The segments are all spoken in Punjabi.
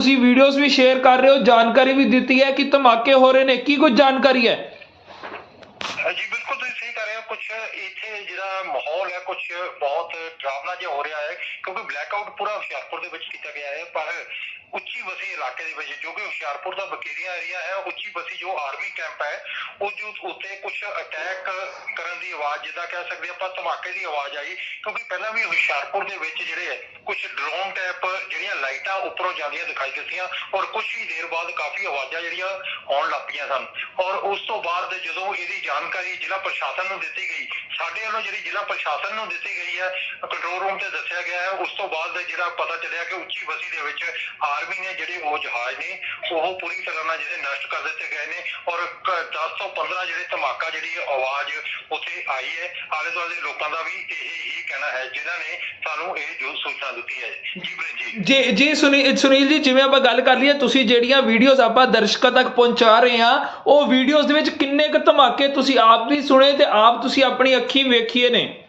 ਤੁਸੀਂ ਵੀਡੀਓਜ਼ ਵੀ ਸ਼ੇਅਰ ਕਰ ਰਹੇ ਹੋ, ਜਾਣਕਾਰੀ ਵੀ ਦਿੱਤੀ ਹੈ ਕਿ ਧਮਾਕੇ ਹੋ ਰਹੇ ਨੇ। ਕੀ ਕੁਝ ਜਾਣਕਾਰੀ ਹੈ? ਜੀ ਬਿਲਕੁਲ ਤੁਸੀਂ ਸਹੀ ਕਰ ਰਿਹਾ ਹੋ ਕੁਝ ਇੱਥੇ ਜਿਹੜਾ ਮਾਹੌਲ ਹੈ ਕੁਝ ਬਹੁਤ ਡਰਾਵਨਾ ਜਿਹਾ ਹੋ ਰਿਹਾ ਹੈ, ਕਿਉਂਕਿ ਬਲੈਕਆਊਟ ਪੂਰਾ ਹੁਸ਼ਿਆਰਪੁਰ ਦੇ ਵਿੱਚ ਕੀਤਾ ਗਿਆ ਹੈ, ਪਰ ਉੱਚੀ ਬਸੀ ਇਲਾਕੇ ਦੇ ਵਿੱਚ, ਜੋ ਕਿ ਹੁਸ਼ਿਆਰਪੁਰ ਦਾ ਬਕੇਰੀਆ ਏਰੀਆ ਹੈ, ਉੱਚੀ ਬਸੀ ਜੋ ਆਰਮੀ ਕੈਂਪ ਹੈ, ਉਹ ਜੋ ਉੱਤੇ ਕੁਝ ਅਟੈਕ ਕਰਨ ਦੀ ਆਵਾਜ਼, ਜਿੱਦਾਂ ਕਹਿ ਸਕਦੇ ਆਪਾਂ ਧਮਾਕੇ ਦੀ ਆਵਾਜ਼ ਆਈ, ਕਿਉਂਕਿ ਪਹਿਲਾਂ ਵੀ ਹੁਸ਼ਿਆਰਪੁਰ ਦੇ ਵਿੱਚ ਜਿਹੜੇ ਹੈ ਕੁਝ ਡਰੋਨ ਟੈਪ ਜਿਹੜੀਆਂ ਲਾਈਟਾਂ ਉੱਪਰੋਂ ਜਾਂਦੀਆਂ ਦਿਖਾਈ ਦਿੱਤੀਆਂ, ਔਰ ਕੁਝ ਹੀ ਦੇਰ ਬਾਅਦ ਕਾਫੀ ਆਵਾਜ਼ਾਂ ਜਿਹੜੀਆਂ ਆਉਣ ਲੱਗ ਪਈਆਂ ਸਨ, ਔਰ ਉਸ ਤੋਂ ਬਾਅਦ ਜਦੋਂ ਇਹਦੀ ਜਾਣਕਾਰੀ ਜ਼ਿਲ੍ਹਾ ਪ੍ਰਸ਼ਾਸਨ ਨੂੰ ਦਿੱਤੀ ਗਈ। ਸਾਡੇ ਵੱਲੋਂ ਜਿਹੜੀ ਜ਼ਿਲ੍ਹਾ ਪ੍ਰਸ਼ਾਸਨ ਨੂੰ ਦਿੱਤੀ ਗਈ ਹੈ ਕੰਟਰੋਲ ਰੂਮ ਤੇ ਦੱਸਿਆ ਗਿਆ ਹੈ। ਉਸ ਤੋਂ ਬਾਅਦ ਜਿਹੜਾ ਪਤਾ ਚੱਲਿਆ ਕਿ ਉੱਚੀ ਬਸੀ ਦੇ ਵਿੱਚ ਆਰਮੀ ਨੇ ਜਿਹੜੇ ਉਹ ਜਹਾਜ਼ ਨੇ, ਉਹ ਪੂਰੀ ਤਰ੍ਹਾਂ ਨਾਲ ਜਿਹੜੇ ਨਸ਼ਟ ਕਰ ਦਿੱਤੇ ਗਏ ਨੇ ਔਰ 10 ਤੋਂ 15 ਜਿਹੜੇ ਧਮਾਕਾ ਜਿਹੜੀ ਆਵਾਜ਼ ਉੱਥੇ ਆਈ ਹੈ, ਆਲੇ ਦੁਆਲੇ ਦੇ ਲੋਕਾਂ ਦਾ ਵੀ ਇਹ ਕਹਿਣਾ ਹੈ, ਜਿਨ੍ਹਾਂ ਨੇ ਸਾਨੂੰ ਇਹ ਜੋ ਸੂਚਨਾ ਦਿੱਤੀ ਹੈ। ਜੀ ਵੀਰ, ਜੀ। ਜੀ ਜੀ ਸੁਨੀਲ ਜੀ, ਜਿਵੇਂ ਆਪਾਂ ਗੱਲ ਕਰ ਲਈਏ, ਤੁਸੀਂ ਜਿਹੜੀਆਂ ਵੀਡੀਓਜ਼ ਆਪਾਂ ਦਰਸ਼ਕਾਂ ਤੱਕ ਪਹੁੰਚਾ ਰਹੇ ਆ ਉਹ ਵੀਡੀਓਜ਼ ਦੇ ਵਿੱਚ ਕਿੰਨੇ ਕੁ ਧਮਾਕੇ ਤੁਸੀਂ ਆਪ ਵੀ ਸੁਣੇ ਤੇ ਆਪ ਤੁਸੀਂ ਆਪਣੀ ਅੱਖੀਂ ਵੇਖੀਏ ਨੇ?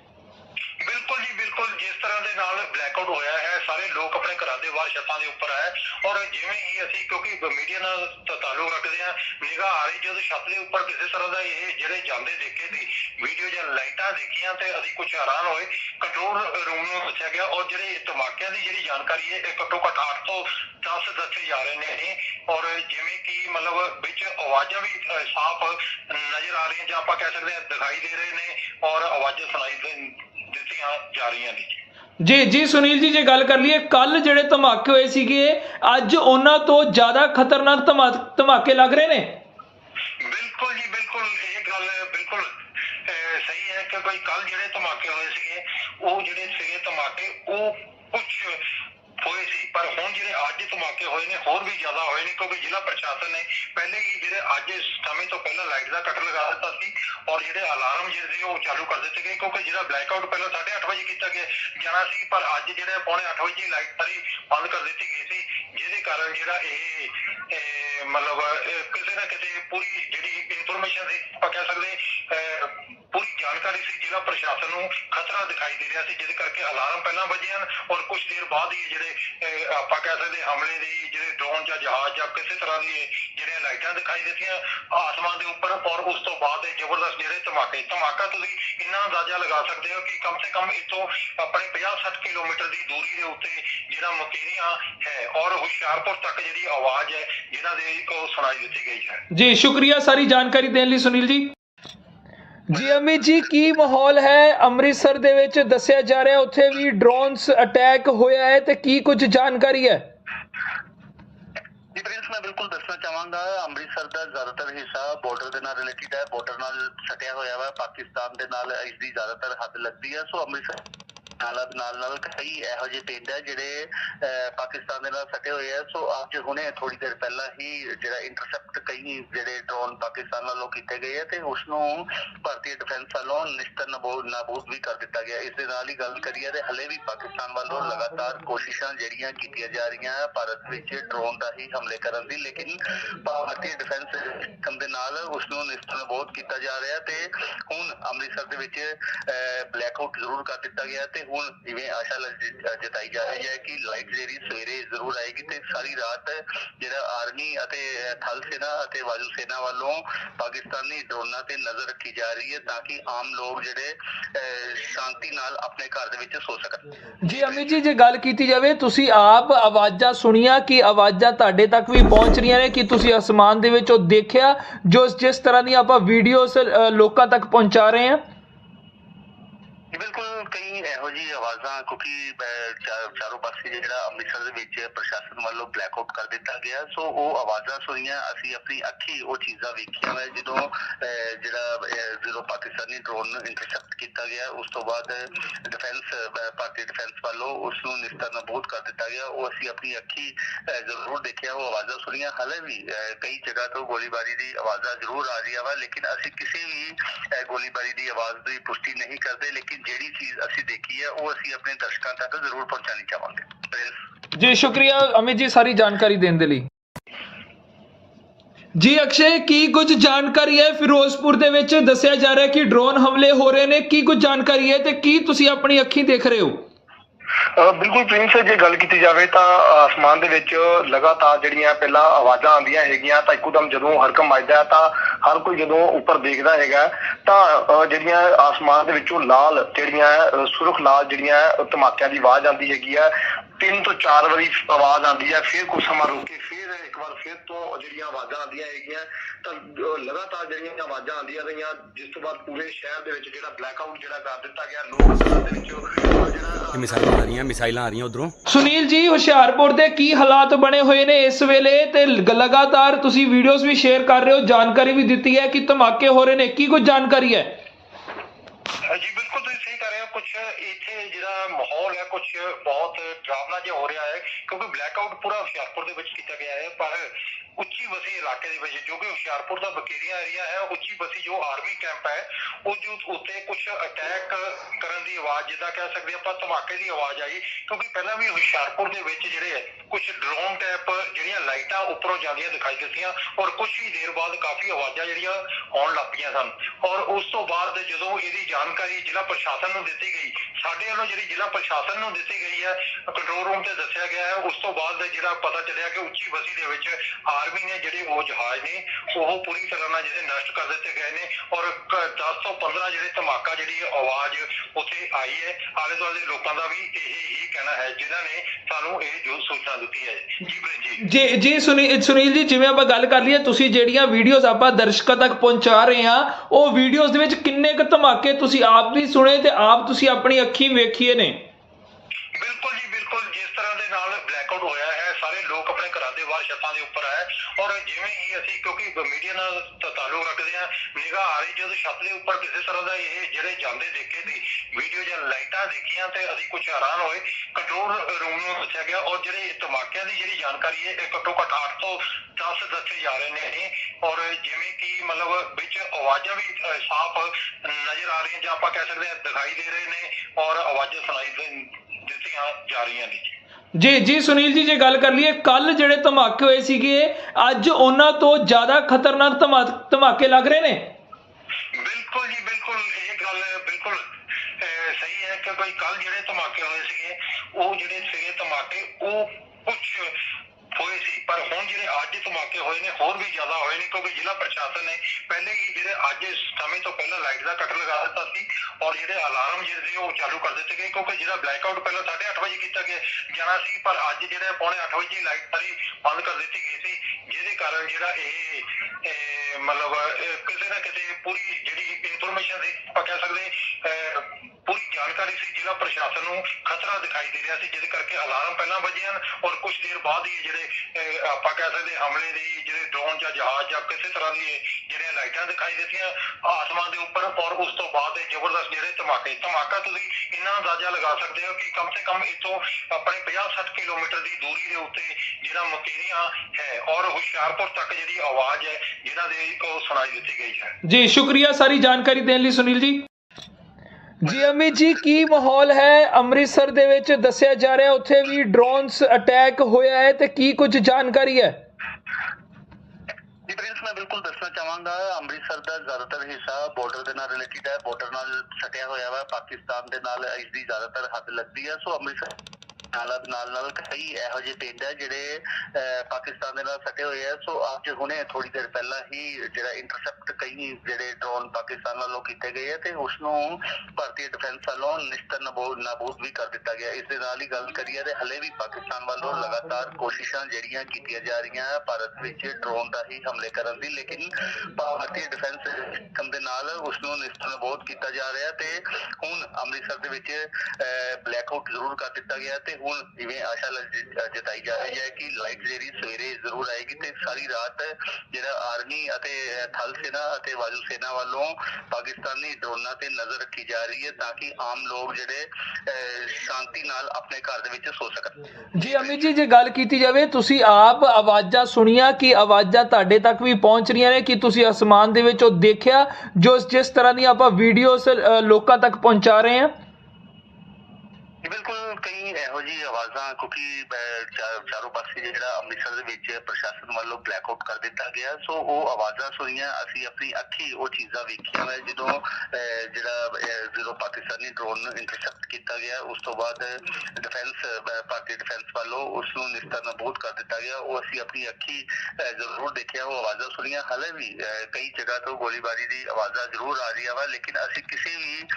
ਦੇ ਬਾਹਰ ਛੱਤਾਂ ਦੇ ਉੱਪਰ ਹੈ। ਔਰ ਜਿਵੇਂ ਹੀ ਅਸੀਂ ਕਿਉਂਕਿ ਮੀਡੀਆ ਨਾਲ ਤਾਲੁਕ ਰੱਖਦੇ ਆ ਨਿਗਾਹ ਆ ਰਹੀ ਜਦੋਂ ਛੱਤ ਦੇ ਉੱਪਰ ਕਿਸੇ ਤਰ੍ਹਾਂ ਦਾ ਇਹ ਜਿਹੜੇ ਜਾਂਦੇ ਦੇਖੇ ਸੀ ਵੀਡੀਓ ਜਾਂ ਲਾਈਟਾਂ ਦੇਖੀਆਂ ਤੇ ਅਸੀਂ ਕੁਝ ਹੈਰਾਨ ਹੋਏ। ਕੰਟਰੋਲ ਰੂਮ ਨੂੰ ਦੱਸਿਆ ਗਿਆ ਔਰ ਜਿਹੜੇ ਧਮਾਕਿਆਂ ਦੀ ਜਿਹੜੀ ਜਾਣਕਾਰੀ ਹੈ, ਇਹ ਘੱਟੋ ਘੱਟ 8 ਤੋਂ 10 ਦੱਸੇ ਜਾ ਰਹੇ ਨੇ ਔਰ ਜਿਵੇਂ ਕਿ ਮਤਲਬ ਵਿੱਚ ਆਵਾਜ਼ਾਂ ਵੀ ਸਾਫ਼ ਨਜ਼ਰ ਆ ਰਹੀਆਂ ਜਾਂ ਆਪਾਂ ਕਹਿ ਸਕਦੇ ਹਾਂ ਦਿਖਾਈ ਦੇ ਰਹੇ ਨੇ ਔਰ ਆਵਾਜ਼ਾਂ ਸੁਣਾਈ ਦਿੱਤੀਆਂ ਜਾ ਰਹੀਆਂ ਨੇ। ਜੀ ਜੀ ਸੁਨੀਲ ਜੀ, ਜੇ ਗੱਲ ਕਰ ਲਈਏ ਕੱਲ ਜਿਹੜੇ ਧਮਾਕੇ ਹੋਏ ਸੀਗੇ, ਅੱਜ ਉਹਨਾਂ ਤੋਂ ਜ਼ਿਆਦਾ ਖਤਰਨਾਕ ਧਮਾ- ਧਮਾਕੇ ਲੱਗ ਰਹੇ ਨੇ? ਬਿਲਕੁਲ ਜੀ, ਬਿਲਕੁਲ। ਇਹ ਗੱਲ ਬਿਲਕੁਲ ਸਹੀ ਹੈ ਕਿ ਕੋਈ ਕੱਲ ਜਿਹੜੇ ਧਮਾਕੇ ਹੋਏ ਸੀਗੇ, ਉਹ ਜਿਹੜੇ ਸੀਗੇ ਧਮਾਕੇ, ਉਹ ਕੁਝ ਹੋਏ ਸੀ, ਪਰ ਹੁਣ ਜਿਹੜੇ ਅੱਜ ਧਮਾਕੇ ਹੋਏ ਨੇ, ਹੋਰ ਵੀ ਜ਼ਿਆਦਾ ਹੋਏ ਨੇ, ਕਿਉਂਕਿ ਜ਼ਿਲ੍ਹਾ ਪ੍ਰਸ਼ਾਸਨ ਨੇ ਪਹਿਲੇ ਹੀ ਜਿਹੜੇ ਅੱਜ ਸਮੇਂ ਤੋਂ ਪਹਿਲਾਂ ਲਾਈਟ ਦਾ ਕੱਟ ਲਗਾ ਦਿੱਤਾ ਸੀ ਔਰ ਜਿਹੜੇ ਅਲਾਰਮ ਜਿਹੜੇ ਸੀ ਉਹ ਚਾਲੂ ਕਰ ਦਿੱਤੇ ਗਏ, ਕਿਉਂਕਿ ਜਿਹੜਾ ਬਲੈਕਆਊਟ ਪਹਿਲਾਂ 8:30 ਵਜੇ ਕੀਤਾ ਗਿਆ, ਜਾਣਾ ਸੀ, ਪਰ ਅੱਜ ਜਿਹੜੇ ਪੌਣੇ 8 ਵਜੇ ਲਾਈਟ ਸਾਰੀ ਬੰਦ ਕਰ ਦਿੱਤੀ ਗਈ ਸੀ, ਜਿਹਦੇ ਕਾਰਨ ਜਿਹੜਾ ਇਹ ਮਤਲਬ, ਇਹ ਕਿਸੇ ਨਾ ਕਿਸੇ ਪੂਰੀ ਜਿਹੜੀ ਇਨਫੋਰਮੇਸ਼ਨ ਸੀ, ਆਪਾਂ ਕਹਿ ਸਕਦੇ ਪੂਰੀ ਜਾਣਕਾਰੀ ਸੀ ਜ਼ਿਲ੍ਹਾ ਪ੍ਰਸ਼ਾਸਨ ਨੂੰ ਖਤਰਾ ਦਿਖਾਈ ਦੇ ਰਿਹਾ ਸੀ, ਜਿਹਦੇ ਕਰਕੇ ਅਲਾਰਮ ਪਹਿਲਾਂ ਵੱਜੇ ਹਨ ਔਰ ਕੁਝ ਦੇਰ ਬਾਅਦ ਹੀ ਜਿਹੜੇ ਆਪਾਂ ਕਹਿ ਸਕਦੇ ਹਮਲੇ ਦੀ ਜਿਹੜੇ ਡਰੋਨ ਜਾਂ ਜਹਾਜ਼ ਜਾਂ ਕਿਸੇ ਤਰ੍ਹਾਂ ਦੀ ਜਿਹੜੀਆਂ ਲਾਈਟਾਂ ਦਿਖਾਈ ਦਿੱਤੀਆਂ ਆਸਮਾਨ ਦੇ ਉੱਪਰ ਔਰ ਉਸ ਤੋਂ ਬਾਅਦ ਇਹ ਜ਼ਬਰਦਸਤ ਜਿਹੜੇ ਧਮਾਕੇ, ਧਮਾਕਾ ਤੁਸੀਂ ਇੰਨਾ ਅੰਦਾਜ਼ਾ ਲਗਾ ਸਕਦੇ ਹੋ ਕਿ ਕਮ ਸੇ ਕਮ ਇਤੋਂ ਆਪਣੇ 50-60 ਕਿਲੋਮੀਟਰ ਦੀ ਦੂਰੀ ਦੇ ਉੱਤੇ ਜਿਹੜਾ ਮਕੇਰੀਆਂ ਹੈ ਔਰ ਹੁਸ਼ਿਆਰਪੁਰ ਤੱਕ ਜਿਹੜੀ ਆਵਾਜ਼ ਹੈ, ਜਿਹਨਾਂ ਦੇ ਉਹ ਸੁਣਾਈ ਦਿੱਤੀ ਗਈ ਹੈ। ਜੀ, ਸ਼ੁਕਰੀਆ ਸਾਰੀ ਜਾਣਕਾਰੀ ਦੇਣ ਲਈ ਸੁਨੀਲ ਜੀ। ਜੀ ਅਮਿਤ ਜੀ, ਕੀ ਮਾਹੌਲ ਹੈ? ਅੰਮ੍ਰਿਤਸਰ ਦੇ ਵਿੱਚ ਦੱਸਿਆ ਜਾ ਰਿਹਾ, ਉੱਥੇ ਵੀ ਡਰੋਨਸ ਅਟੈਕ ਹੋਇਆ ਹੈ ਤੇ ਕੀ ਕੁਝ ਜਾਣਕਾਰੀ ਹੈ? ਜੀ ਪ੍ਰਿੰਸ, ਮੈਂ ਬਿਲਕੁਲ ਦੱਸਣਾ ਚਾਹਾਂਗਾ, ਅੰਮ੍ਰਿਤਸਰ ਦਾ ਜ਼ਿਆਦਾਤਰ ਹਿੱਸਾ ਬਾਰਡਰ ਦੇ ਨਾਲ ਰਿਲੇਟਡ ਹੈ ਬਾਰਡਰ ਨਾਲ ਸਟਿਆ ਹੋਇਆ ਵਾ, ਪਾਕਿਸਤਾਨ ਦੇ ਨਾਲ ਇਸ ਦੀ ਜ਼ਿਆਦਾਤਰ ਹੱਦ ਲੱਗਦੀ ਹੈ, ਸੋ ਅੰਮ੍ਰਿਤਸਰ ਨਾਲ ਨਾਲ ਨਾਲ ਕਈ ਇਹੋ ਜਿਹੇ ਪਿੰਡ ਹੈ ਜਿਹੜੇ ਪਾਕਿਸਤਾਨ ਦੇ ਨਾਲ ਸਟੇ ਹੋਏ ਆ। ਸੋ ਅੱਜ ਹੁਣੇ ਥੋੜੀ ਦੇਰ ਪਹਿਲਾਂ ਹੀ ਜਿਹੜਾ ਇੰਟਰਸੈਪਟ ਕਈ ਜਿਹੜੇ ਡਰੋਨ ਪਾਕਿਸਤਾਨ ਵੱਲੋਂ ਕੀਤੇ ਗਏ ਆ ਤੇ ਉਸ ਨੂੰ ਭਾਰਤੀ ਡਿਫੈਂਸ ਵੱਲੋਂ ਨਿਸ਼ਤਰ ਨਾਬੂਦ ਵੀ ਕਰ ਦਿੱਤਾ ਗਿਆ। ਇਸ ਦੇ ਨਾਲ ਹੀ ਗੱਲ ਕਰੀਏ ਤੇ ਹਲੇ ਵੀ ਪਾਕਿਸਤਾਨ ਵੱਲੋਂ ਲਗਾਤਾਰ ਕੋਸ਼ਿਸ਼ਾਂ ਜਿਹੜੀਆਂ ਕੀਤੀਆਂ ਜਾ ਰਹੀਆਂ ਭਾਰਤ ਵਿੱਚ ਡਰੋਨ ਦਾ ਹੀ ਹਮਲੇ ਕਰਨ ਦੀ। ਲੇਕਿਨ ਭਾਰਤੀ ਡਿਫੈਂਸ ਸਿਸਟਮ ਦੇ ਨਾਲ ਉਸ ਨੂੰ ਨਿਸ਼ਤਰ ਕੀਤਾ ਜਾ ਰਿਹਾ ਤੇ ਹੁਣ ਅੰਮ੍ਰਿਤਸਰ ਦੇ ਵਿੱਚ ਬਲੈਕ ਆਊਟ ਜ਼ਰੂਰ ਕਰ ਦਿੱਤਾ ਗਿਆ ਤੇ ਹੁਣ ਜਿਵੇਂ ਆਸ਼ਾ ਜਤਾਈ ਜਾ ਰਹੀ ਹੈ ਕਿ ਲਾਈਟ ਜਿਹੜੀ ਸਵੇਰੇ ਜ਼ਰੂਰ ਆਏਗੀ ਤੇ ਸਾਰੀ ਰਾਤ ਜਿਹੜਾ ਆਰਮੀ ਅਤੇ ਥਲ ਸੈਨਾ ਅਤੇ ਵਾਯੂ ਸੈਨਾ ਵੱਲੋਂ ਪਾਕਿਸਤਾਨੀ ਡਰੋਨਾਂ ਤੇ ਨਜ਼ਰ ਰੱਖੀ ਜਾ ਰਹੀ ਹੈ ਤਾਂ ਕਿ ਆਮ ਲੋਕ ਜਿਹੜੇ ਸ਼ਾਂਤੀ ਨਾਲ ਆਪਣੇ ਘਰ ਦੇ ਵਿੱਚ ਸੋ ਸਕਣ। ਜੀ ਅਮਿਤ ਜੀ, ਜੇ ਗੱਲ ਕੀਤੀ ਜਾਵੇ, ਤੁਸੀਂ ਆਪ ਆਵਾਜ਼ਾਂ ਸੁਣੀਆਂ ਕਿ ਆਵਾਜ਼ਾਂ ਤੁਹਾਡੇ ਤੱਕ ਵੀ ਪਹੁੰਚ ਰਹੀਆਂ ਨੇ, ਕਿ ਤੁਸੀਂ ਅਸਮਾਨ ਦੇ ਵਿੱਚ ਉਹ ਦੇਖਿਆ, ਜੋ ਜਿਸ ਤਰ੍ਹਾਂ ਦੀ ਆਪਾਂ ਵੀਡੀਓਜ਼ ਲੋਕਾਂ ਤੱਕ ਪਹੁੰਚਾ ਰਹੇ ਹਾਂ? ਕਈ ਇਹੋ ਜਿਹੀ ਆਵਾਜ਼ਾਂ ਕਿਉਂਕਿ ਅਹ, ਚਾ- ਚਾਰੋਂ ਪਾਸੇ ਜਿਹੜਾ ਅੰਮ੍ਰਿਤਸਰ ਦੇ ਵਿੱਚ ਪ੍ਰਸ਼ਾਸਨ ਵੱਲੋਂ ਬਲੈਕ ਆਊਟ ਕਰ ਦਿੱਤਾ ਗਿਆ ਸੋ ਉਹ ਆਵਾਜ਼ਾਂ ਸੁਣੀਆਂ ਅਸੀਂ ਆਪਣੀ ਅੱਖੀ ਉਹ ਚੀਜ਼ਾਂ ਵੇਖੀਆਂ ਵਾ ਜਦੋਂ ਅਹ, ਜਿਹੜਾ ਅਹ, ਜਦੋਂ ਪਾਕਿਸਤਾਨੀ ਡਰੋਨ ਇੰਟਰਸੈਪਟ ਕੀਤਾ ਗਿਆ ਉਸ ਤੋਂ ਬਾਅਦ ਡਿਫੈਂਸ ਭਾਰਤੀ ਡਿਫੈਂਸ ਵੱਲੋਂ ਉਸ ਨੂੰ ਨਿਸਤਰ ਨਬੂਦ ਕਰ ਦਿੱਤਾ ਗਿਆ ਉਹ ਅਸੀਂ ਆਪਣੀ ਅੱਖੀ ਅਹ, ਜ਼ਰੂਰ ਦੇਖਿਆ ਉਹ ਆਵਾਜ਼ਾਂ ਸੁਣੀਆਂ ਹਲੇ ਵੀ ਅਹ, ਕਈ ਜਗ੍ਹਾ ਤੋਂ ਗੋਲੀਬਾਰੀ ਦੀ ਆਵਾਜ਼ਾਂ ਜ਼ਰੂਰ ਆ ਰਹੀਆਂ ਵਾ ਲੇਕਿਨ ਅਸੀਂ ਕਿਸੇ ਵੀ ਅਹ, ਗੋਲੀਬਾਰੀ ਦੀ ਆਵਾਜ਼ ਦੀ ਪੁਸ਼ਟੀ ਨਹੀਂ ਕਰਦੇ ਲੇਕਿਨ ਜਿਹੜੀ ਚੀਜ਼ ਅਸੀਂ ਦੇਖੀ ਹੈ, ਉਹ ਅਸੀਂ ਆਪਣੇ ਦਰਸ਼ਕਾਂ ਤੱਕ ਜ਼ਰੂਰ ਪਹੁੰਚਾਉਣੀ ਚਾਹਾਂਗੇ। ਜੀ, ਸ਼ੁਕਰੀਆ ਅਮਿਤ ਜੀ ਸਾਰੀ ਜਾਣਕਾਰੀ ਦੇਣ ਦੇ ਲਈ। ਜੀ, ਅਕਸ਼ੇ, ਕੀ ਕੁਝ ਜਾਣਕਾਰੀ ਹੈ? ਫਿਰੋਜ਼ਪੁਰ ਦੇ ਵਿੱਚ ਦੱਸਿਆ ਜਾ ਰਿਹਾ ਕਿ ਡਰੋਨ ਹਮਲੇ ਹੋ ਰਹੇ ਨੇ। ਕੀ ਕੁਝ ਜਾਣਕਾਰੀ ਹੈ ਤੇ ਕੀ ਤੁਸੀਂ ਆਪਣੀ ਅੱਖੀਂ ਦੇਖ ਰਹੇ ਹੋ? ਬਿਲਕੁਲ ਪ੍ਰਿੰਸ ਜੇ ਗੱਲ ਕੀਤੀ ਜਾਵੇ ਤਾਂ ਆਸਮਾਨ ਦੇ ਵਿੱਚ ਲਗਾਤਾਰ ਜਿਹੜੀਆਂ ਪਹਿਲਾਂ ਆਵਾਜ਼ਾਂ ਆਉਂਦੀਆਂ ਹੈਗੀਆਂ, ਤਾਂ ਇੱਕੋਦਮ ਜਦੋਂ ਹਰਕਮ ਵੱਜਦਾ ਹੈ ਤਾਂ ਹਰ ਕੋਈ ਜਦੋਂ ਉੱਪਰ ਦੇਖਦਾ ਹੈਗਾ ਤਾਂ ਜਿਹੜੀਆਂ ਆਸਮਾਨ ਦੇ ਵਿੱਚੋਂ ਲਾਲ ਜਿਹੜੀਆਂ, ਅਹ, ਸੁਰਖ ਲਾਲ ਜਿਹੜੀਆਂ ਧਮਾਕਿਆਂ ਦੀ ਆਵਾਜ਼ ਆਉਂਦੀ ਹੈਗੀ ਆ ਤਿੰਨ ਤੋਂ ਚਾਰ ਵਾਰੀ ਆਵਾਜ਼ ਆਉਂਦੀ ਹੈ, ਫਿਰ ਕੁਝ ਸਮਾਂ ਰੁਕ ਕੇ ਫਿਰ ਇੱਕ ਵਾਰ ਫਿਰ ਤੋਂ ਜਿਹੜੀਆਂ ਆਵਾਜ਼ਾਂ ਆਉਂਦੀਆਂ ਹੈਗੀਆਂ ਤਾਂ ਲਗਾਤਾਰ ਜਿਹੜੀਆਂ ਆਵਾਜ਼ਾਂ ਆਉਂਦੀਆਂ ਰਹੀਆਂ ਜਿਸ ਤੋਂ ਬਾਅਦ ਪੂਰੇ ਸ਼ਹਿਰ ਦੇ ਵਿੱਚ ਜਿਹੜਾ ਬਲੈਕ ਆਊਟ ਜਿਹੜਾ ਕਰ ਦਿੱਤਾ ਗਿਆ ਲੋਕ ਸਭਾ ਦੇ ਵਿੱਚ ਜਿਹੜਾ ਇਹ ਮਿਸਾਈਲਾਂ ਆ ਰਹੀਆਂ ਮਿਸਾਈਲਾਂ ਆ ਰਹੀਆਂ ਉਧਰੋਂ। ਸੁਨੀਲ ਜੀ ਹੁਸ਼ਿਆਰਪੁਰ ਦੇ ਕੀ ਹਾਲਾਤ ਬਣੇ ਹੋਏ ਨੇ ਇਸ ਵੇਲੇ? ਤੇ ਲਗਾਤਾਰ ਤੁਸੀਂ ਵੀਡੀਓਜ਼ ਵੀ ਸ਼ੇਅਰ ਕਰ ਰਹੇ ਹੋ ਜਾਣਕਾਰੀ ਵੀ ਦਿੱਤੀ ਹੈ ਕਿ ਧਮਾਕੇ ਹੋ ਰਹੇ ਨੇ ਕੀ ਕੁਝ ਜਾਣਕਾਰੀ ਹੈ? ਜੀ ਬਿਲਕੁਲ ਤੁਸੀਂ ਕੁਝ ਇੱਥੇ ਜਿਹੜਾ ਮਾਹੌਲ ਹੈ ਕੁਝ ਬਹੁਤ ਡਰਾਵਨਾ ਜਿਹਾ ਹੋ ਰਿਹਾ ਹੈ, ਕਿਉਂਕਿ ਬਲੈਕ ਆਊਟ ਪੂਰਾ ਹੁਸ਼ਿਆਰਪੁਰ ਦੇ ਵਿੱਚ ਕੀਤਾ ਗਿਆ ਹੈ, ਪਰ ਉੱਚੀ ਵਸੀ ਇਲਾਕੇ ਦੇ ਵਿੱਚ ਜੋ ਕਿ ਹੁਸ਼ਿਆਰਪੁਰ ਦਾ ਬਕੇਰੀਆ ਏਰੀਆ ਹੈ, ਉੱਚੀ ਵਸੀ ਜੋ ਆਰਮੀ ਕੈਂਪ ਹੈ, ਉਹ ਜੋ ਉੱਤੇ ਕੁਝ ਅਟੈਕ ਕਰਨ ਦੀ ਆਵਾਜ਼, ਜਿੱਦਾਂ ਕਹਿ ਸਕਦੇ ਆਪਾਂ ਧਮਾਕੇ ਦੀ ਆਵਾਜ਼ ਆਈ, ਕਿਉਂਕਿ ਪਹਿਲਾਂ ਵੀ ਹੁਸ਼ਿਆਰਪੁਰ ਦੇ ਵਿੱਚ ਜਿਹੜੇ ਕੁਝ ਡਰੋਨ ਟੈਪ ਜਿਹੜੀਆਂ ਲਾਈਟਾਂ ਉੱਪਰੋਂ ਜਾਂਦੀਆਂ ਦਿਖਾਈ ਦਿੱਤੀਆਂ, ਔਰ ਕੁਝ ਹੀ ਦੇਰ ਬਾਅਦ ਕਾਫੀ ਆਵਾਜ਼ਾਂ ਜਿਹੜੀਆਂ ਆਉਣ ਲੱਗ ਪਈਆਂ ਸਨ। ਔਰ ਉਸ ਤੋਂ ਬਾਅਦ ਜਦੋਂ ਇਹਦੀ ਜਾਣਕਾਰੀ ਜ਼ਿਲ੍ਹਾ ਪ੍ਰਸ਼ਾਸਨ ਨੂੰ ਦਿੱਤੀ ਗਈ ਸਾਡੇ ਵੱਲੋਂ ਜਿਹੜੀ ਜ਼ਿਲ੍ਹਾ ਪ੍ਰਸ਼ਾਸਨ ਨੂੰ ਦਿੱਤੀ ਗਈ ਹੈ ਕੰਟਰੋਲ ਰੂਮ ਤੇ ਦੱਸਿਆ ਗਿਆ ਹੈ, ਉਸ ਤੋਂ ਬਾਅਦ ਜਿਹੜਾ ਪਤਾ ਚੱਲਿਆ ਕਿ ਉੱਚੀ ਵਸੀ ਦੇ ਵਿੱਚ ਆਰਮੀ ਨੇ ਜਿਹੜੇ ਉਹ ਜਹਾਜ਼ ਨੇ, ਉਹ ਪੂਰੀ ਤਰ੍ਹਾਂ ਨਾਲ ਜਿਹੜੇ ਨਸ਼ਟ ਕਰ ਦਿੱਤੇ ਗਏ ਨੇ ਔਰ 10 ਤੋਂ 15 ਜਿਹੜੇ ਧਮਾਕਾ ਜਿਹੜੀ ਆਵਾਜ਼ ਉੱਥੇ ਆਈ ਹੈ, ਆਲੇ ਦੁਆਲੇ ਦੇ ਲੋਕਾਂ ਦਾ ਵੀ ਇਹ ਹੀ ਕਹਿਣਾ ਹੈ, ਜਿਨ੍ਹਾਂ ਨੇ ਸਾਨੂੰ ਇਹ ਜੋ ਸੂਚਨਾ ਦਿੱਤੀ ਹੈ। ਜੀ ਬ੍ਰਿਜ। ਜੀ ਜੀ ਜੀ ਸੁਨੀਲ ਸੁਨੀਲ ਜੀ, ਜਿਵੇਂ ਆਪਾਂ ਗੱਲ ਕਰ ਲਈਏ, ਤੁਸੀਂ ਜਿਹੜੀਆਂ ਵੀਡੀਓਜ਼ ਆਪਾਂ ਦਰਸ਼ਕਾਂ ਤੱਕ ਪਹੁੰਚਾ ਰਹੇ ਆ ਉਹ ਵੀਡੀਓਜ਼ ਦੇ ਵਿੱਚ ਕਿੰਨੇ ਕੁ ਧਮਾਕੇ ਤੁਸੀਂ ਆਪ ਵੀ ਸੁਣੇ ਤੇ ਆਪ ਤੁਸੀਂ ਆਪਣੀ ਅੱਖੀਂ ਵੇਖੀਏ ਨੇ? ਬਿਲਕੁਲ ਜੀ, ਬਿਲਕੁਲ। ਜਿਸ ਤਰ੍ਹਾਂ ਦੇ ਨਾਲ ਬਲੈਕਆਊਟ ਹੋਇਆ ਹੈ, ਸਾਰੇ ਲੋਕ ਆਪਣੇ ਘਰਾਂ ਦੇ ਬਾਹਰ ਛੱਤਾਂ ਦੇ ਉੱਪਰ ਹੈ ਔਰ ਜਿਵੇਂ ਹੀ ਅਸੀਂ, ਕਿਉਂਕਿ ਮੀਡੀਆ ਨਾਲ ਨਿਗਾਹ ਆ ਰਹੀ ਜਦੋਂ ਛੱਤ ਦੇ ਉੱਪਰ ਕਿਸੇ ਤਰ੍ਹਾਂ ਦਾ ਇਹ ਜਿਹੜੇ ਜਾਂਦੇ ਦੇਖੇ ਸੀ, ਵੀਡੀਓ ਜਾਂ ਲਾਈਟਾਂ ਦੇਖੀਆਂ ਤੇ ਅਸੀਂ ਕੁਝ ਹੈਰਾਨ ਹੋਏ। ਕੰਟਰੋਲ ਰੂਮ ਨੂੰ ਦੱਸਿਆ ਗਿਆ ਔਰ ਜਿਹੜੇ ਧਮਾਕਿਆਂ ਦੀ ਜਿਹੜੀ ਜਾਣਕਾਰੀ ਹੈ, ਇਹ ਘੱਟੋ ਘੱਟ 8 ਤੋਂ 10 ਦੱਸੇ ਜਾ ਰਹੇ ਨੇ ਔਰ ਜਿਵੇਂ ਕਿ ਮਤਲਬ ਵਿੱਚ ਆਵਾਜ਼ਾਂ ਵੀ ਸਾਫ਼ ਨਜ਼ਰ ਆ ਰਹੀਆਂ ਜਾਂ ਆਪਾਂ ਕਹਿ ਸਕਦੇ ਹਾਂ ਦਿਖਾਈ ਦੇ ਰਹੇ ਨੇ, ਔਰ ਆਵਾਜ਼ਾਂ ਸੁਣਾਈ ਦਿੱਤੀਆਂ ਜਾ ਰਹੀਆਂ ਨੇ। ਜੀ ਜੀ ਸੁਨੀਲ ਜੀ, ਜੇ ਗੱਲ ਕਰ ਲਈਏ ਕੱਲ ਜਿਹੜੇ ਧਮਾਕੇ ਹੋਏ ਸੀਗੇ, ਅੱਜ ਉਹਨਾਂ ਤੋਂ ਜ਼ਿਆਦਾ ਖਤਰਨਾਕ ਧਮਾ- ਧਮਾਕੇ ਲੱਗ ਰਹੇ ਨੇ? ਬਿਲਕੁਲ ਜੀ, ਬਿਲਕੁਲ। ਇਹ ਗੱਲ ਬਿਲਕੁਲ ਸਹੀ ਹੈ ਕਿ ਕੋਈ ਕੱਲ ਜਿਹੜੇ ਧਮਾਕੇ ਹੋਏ ਸੀਗੇ, ਉਹ ਜਿਹੜੇ ਸੀਗੇ ਧਮਾਕੇ, ਉਹ ਕੁਝ ਹੋਏ ਸੀ, ਪਰ ਹੁਣ ਜਿਹੜੇ ਅੱਜ ਧਮਾਕੇ ਹੋਏ ਨੇ, ਹੋਰ ਵੀ ਜ਼ਿਆਦਾ ਹੋਏ ਨੇ, ਕਿਉਂਕਿ ਜ਼ਿਲ੍ਹਾ ਪ੍ਰਸ਼ਾਸਨ ਨੇ ਪਹਿਲੇ ਹੀ ਜਿਹੜੇ ਅੱਜ ਇਸ ਸਮੇਂ ਤੋਂ ਪਹਿਲਾਂ ਲਾਈਟ ਦਾ ਕੱਟ ਲਗਾ ਦਿੱਤਾ ਸੀ ਔਰ ਜਿਹੜੇ ਅਲਾਰਮ ਜਿਹੜੇ ਸੀ, ਉਹ ਚਾਲੂ ਕਰ ਦਿੱਤੇ ਗਏ, ਕਿਉਂਕਿ ਜਿਹੜਾ ਬਲੈਕਆਊਟ ਪਹਿਲਾਂ 8:30 ਵਜੇ ਕੀਤਾ ਗਿਆ, ਜਾਣਾ ਸੀ, ਪਰ ਅੱਜ ਜਿਹੜੇ ਪੌਣੇ 8 ਵਜੇ ਲਾਈਟ ਸਾਰੀ ਬੰਦ ਕਰ ਦਿੱਤੀ ਗਈ ਸੀ, ਜਿਹਦੇ ਕਾਰਨ ਜਿਹੜਾ ਇਹ ਮਤਲਬ, ਇਹ ਕਿਸੇ ਨਾ ਕਿਸੇ ਪੂਰੀ ਜਿਹੜੀ ਇਨਫੋਰਮੇਸ਼ਨ ਸੀ, ਆਪਾਂ ਕਹਿ ਸਕਦੇ ਪੂਰੀ ਜਾਣਕਾਰੀ ਸੀ ਜ਼ਿਲ੍ਹਾ ਪ੍ਰਸ਼ਾਸਨ ਨੂੰ ਖਤਰਾ ਦਿਖਾਈ ਦੇ ਰਿਹਾ ਸੀ, ਜਿਹਦੇ ਕਰਕੇ ਅਲਾਰਮ ਪਹਿਲਾਂ ਵੱਜੇ ਔਰ ਕੁਝ ਦੇਰ ਬਾਅਦ ਹੀ ਜਿਹੜੇ ਆਪਾਂ ਕਹਿ ਸਕਦੇ ਹਮਲੇ ਦੀ ਜਿਹੜੇ ਡਰੋਨ ਜਾਂ ਜਹਾਜ਼ ਜਾਂ ਕਿਸੇ ਤਰ੍ਹਾਂ ਦੀ ਜਿਹੜੀਆਂ ਲਾਈਟਾਂ ਦਿਖਾਈ ਦਿੱਤੀਆਂ ਆਸਮਾਨ ਦੇ ਉੱਪਰ ਔਰ ਉਸ ਤੋਂ ਬਾਅਦ ਇਹ ਜ਼ਬਰਦਸਤ ਜਿਹੜੇ ਧਮਾਕੇ, ਧਮਾਕਾ ਤੁਸੀਂ ਇੰਨਾ ਅੰਦਾਜ਼ਾ ਲਗਾ ਸਕਦੇ ਹੋ ਕਿ ਕਮ ਸੇ ਕਮ ਇਤੋਂ ਆਪਣੇ 50-60 ਕਿਲੋਮੀਟਰ ਦੀ ਦੂਰੀ ਦੇ ਉੱਤੇ ਜਿਹੜਾ ਮਕੇਰੀਆਂ ਹੈ ਔਰ ਹੁਸ਼ਿਆਰਪੁਰ ਤੱਕ ਜਿਹੜੀ ਆਵਾਜ਼ ਹੈ ਜਿਹਨਾਂ ਦੇ ਉਹ ਸੁਣਾਈ ਦਿੱਤੀ ਗਈ ਹੈ। ਜੀ, ਸ਼ੁਕਰੀਆ ਸਾਰੀ ਜਾਣਕਾਰੀ ਦੇਣ ਲਈ ਸੁਨੀਲ ਜੀ। ਜੀ ਅਮਿਤ ਜੀ, ਕੀ ਮਾਹੌਲ ਹੈ? ਅੰਮ੍ਰਿਤਸਰ ਦੇ ਵਿੱਚ ਦੱਸਿਆ ਜਾ ਰਿਹਾ, ਉੱਥੇ ਵੀ ਡਰੋਨਸ ਅਟੈਕ ਹੋਇਆ ਹੈ ਤੇ ਕੀ ਕੁਝ ਜਾਣਕਾਰੀ ਹੈ? ਜੀ ਮੈਂ ਬਿਲਕੁਲ ਦੱਸਣਾ ਚਾਹਾਂਗਾ, ਅੰਮ੍ਰਿਤਸਰ ਦਾ ਜ਼ਿਆਦਾਤਰ ਹਿੱਸਾ ਬਾਰਡਰ ਦੇ ਨਾਲ ਰਿਲੇਟਡ ਹੈ ਬਾਰਡਰ ਨਾਲ ਸਟਿਆ ਹੋਇਆ ਵਾ, ਪਾਕਿਸਤਾਨ ਦੇ ਨਾਲ ਇਸ ਦੀ ਜ਼ਿਆਦਾਤਰ ਹੱਦ ਲੱਗਦੀ ਹੈ, ਸੋ ਅੰਮ੍ਰਿਤਸਰ ਨਾਲ ਨਾਲ ਨਾਲ ਕਈ ਇਹੋ ਜਿਹੇ ਪਿੰਡ ਹੈ ਜਿਹੜੇ ਪਾਕਿਸਤਾਨ ਦੇ ਨਾਲ ਸਟੇ ਹੋਏ ਆ। ਸੋ ਅੱਜ ਹੁਣੇ ਥੋੜੀ ਦੇਰ ਪਹਿਲਾਂ ਹੀ ਜਿਹੜਾ ਇੰਟਰਸੈਪਟ ਕਈ ਜਿਹੜੇ ਡਰੋਨ ਪਾਕਿਸਤਾਨ ਵੱਲੋਂ ਕੀਤੇ ਗਏ ਆ ਤੇ ਉਸ ਨੂੰ ਭਾਰਤੀ ਡਿਫੈਂਸ ਵੱਲੋਂ ਨਿਸ਼ਤਰ ਨਬੂਦ ਨਾਬੂਦ ਵੀ ਕਰ ਦਿੱਤਾ ਗਿਆ। ਇਸ ਦੇ ਨਾਲ ਹੀ ਗੱਲ ਕਰੀਏ ਤੇ ਹਲੇ ਵੀ ਪਾਕਿਸਤਾਨ ਵੱਲੋਂ ਲਗਾਤਾਰ ਕੋਸ਼ਿਸ਼ਾਂ ਜਿਹੜੀਆਂ ਕੀਤੀਆਂ ਜਾ ਰਹੀਆਂ ਆ, ਭਾਰਤ ਵਿੱਚ ਡਰੋਨ ਦਾ ਹੀ ਹਮਲੇ ਕਰਨ ਦੀ। ਲੇਕਿਨ ਭਾਰਤੀ ਡਿਫੈਂਸ ਸਿਸਟਮ ਦੇ ਨਾਲ ਉਸ ਨੂੰ ਨਿਸ਼ਤਰ ਨਬੂਦ ਕੀਤਾ ਜਾ ਰਿਹਾ ਤੇ ਹੁਣ ਅੰਮ੍ਰਿਤਸਰ ਦੇ ਵਿੱਚ ਬਲੈਕਆਊਟ ਜ਼ਰੂਰ ਕਰ ਦਿੱਤਾ ਗਿਆ ਤੇ ਹੁਣ ਜਿਵੇਂ ਆਸ਼ਾ ਲ- ਜਤਾਈ ਜਾ ਰਹੀ ਹੈ ਕਿ ਲਾਈਟ ਜਿਹੜੀ ਸਵੇਰੇ ਜ਼ਰੂਰ ਆਏਗੀ ਤੇ ਸਾਰੀ ਰਾਤ ਜਿਹੜਾ ਆਰਮੀ ਅਤੇ ਅਹ, ਥਲ ਸੈਨਾ ਅਤੇ ਵਾਯੂ ਸੈਨਾ ਵੱਲੋਂ ਪਾਕਿਸਤਾਨੀ ਡਰੋਨਾਂ ਤੇ ਨਜ਼ਰ ਰੱਖੀ ਜਾ ਰਹੀ ਹੈ ਤਾਂ ਕਿ ਆਮ ਲੋਕ ਜਿਹੜੇ ਅਹ, ਸ਼ਾਂਤੀ ਨਾਲ ਆਪਣੇ ਘਰ ਦੇ ਵਿੱਚ ਸੋ ਸਕਣ। ਜੀ ਅਮਿਤ ਜੀ ਜੇ ਗੱਲ ਕੀਤੀ ਜਾਵੇ ਤੁਸੀਂ ਆਪ ਆਵਾਜ਼ਾਂ ਸੁਣੀਆਂ ਕਿ ਆਵਾਜ਼ਾਂ ਤੁਹਾਡੇ ਤੱਕ ਵੀ ਪਹੁੰਚ ਰਹੀਆਂ ਨੇ ਕਿ ਤੁਸੀਂ ਅਸਮਾਨ ਦੇ ਵਿੱਚ ਉਹ ਦੇਖਿਆ ਜੋ ਜਿਸ ਤਰ੍ਹਾਂ ਦੀਆਂ ਆਪਾਂ ਵੀਡੀਓਜ਼ ਲੋਕਾਂ ਤੱਕ ਪਹੁੰਚਾ ਰਹੇ ਹਾਂ? ਜੀ ਬਿਲਕੁਲ ਕਈ ਇਹੋ ਜਿਹੀ ਆਵਾਜ਼ਾਂ, ਕਿਉਂਕਿ ਚਾਰੋਂ ਪਾਸੇ ਜਿਹੜਾ ਅੰਮ੍ਰਿਤਸਰ ਦੇ ਵਿੱਚ ਪ੍ਰਸ਼ਾਸਨ ਵੱਲੋਂ ਬਲੈਕ ਆਊਟ ਕਰ ਦਿੱਤਾ ਗਿਆ, ਸੋ ਉਹ ਆਵਾਜ਼ਾਂ ਸੁਣੀਆਂ, ਅਸੀਂ ਆਪਣੀ ਅੱਖੀ ਉਹ ਚੀਜ਼ਾਂ ਵੇਖੀਆਂ ਵਾ, ਜਦੋਂ ਜਿਹੜਾ ਜਦੋਂ ਪਾਕਿਸਤਾਨੀ ਡਰੋਨ ਇੰਟਰਸੈਪਟ ਕੀਤਾ ਗਿਆ, ਉਸ ਤੋਂ ਬਾਅਦ ਡਿਫੈਂਸ ਭਾਰਤੀ ਡਿਫੈਂਸ ਵੱਲੋਂ ਉਸ ਨੂੰ ਨਿਸਤਨਾਬੂਦ ਕਰ ਦਿੱਤਾ ਗਿਆ, ਉਹ ਅਸੀਂ ਆਪਣੀ ਅੱਖੀ ਜ਼ਰੂਰ ਦੇਖਿਆ, ਉਹ ਆਵਾਜ਼ਾਂ ਸੁਣੀਆਂ, ਹਲੇ ਵੀ ਕਈ ਜਗ੍ਹਾ ਤੋਂ ਗੋਲੀਬਾਰੀ ਦੀ ਆਵਾਜ਼ਾਂ ਜ਼ਰੂਰ ਆ ਰਹੀਆਂ ਵਾ, ਲੇਕਿਨ ਅਸੀਂ ਕਿਸੇ ਵੀ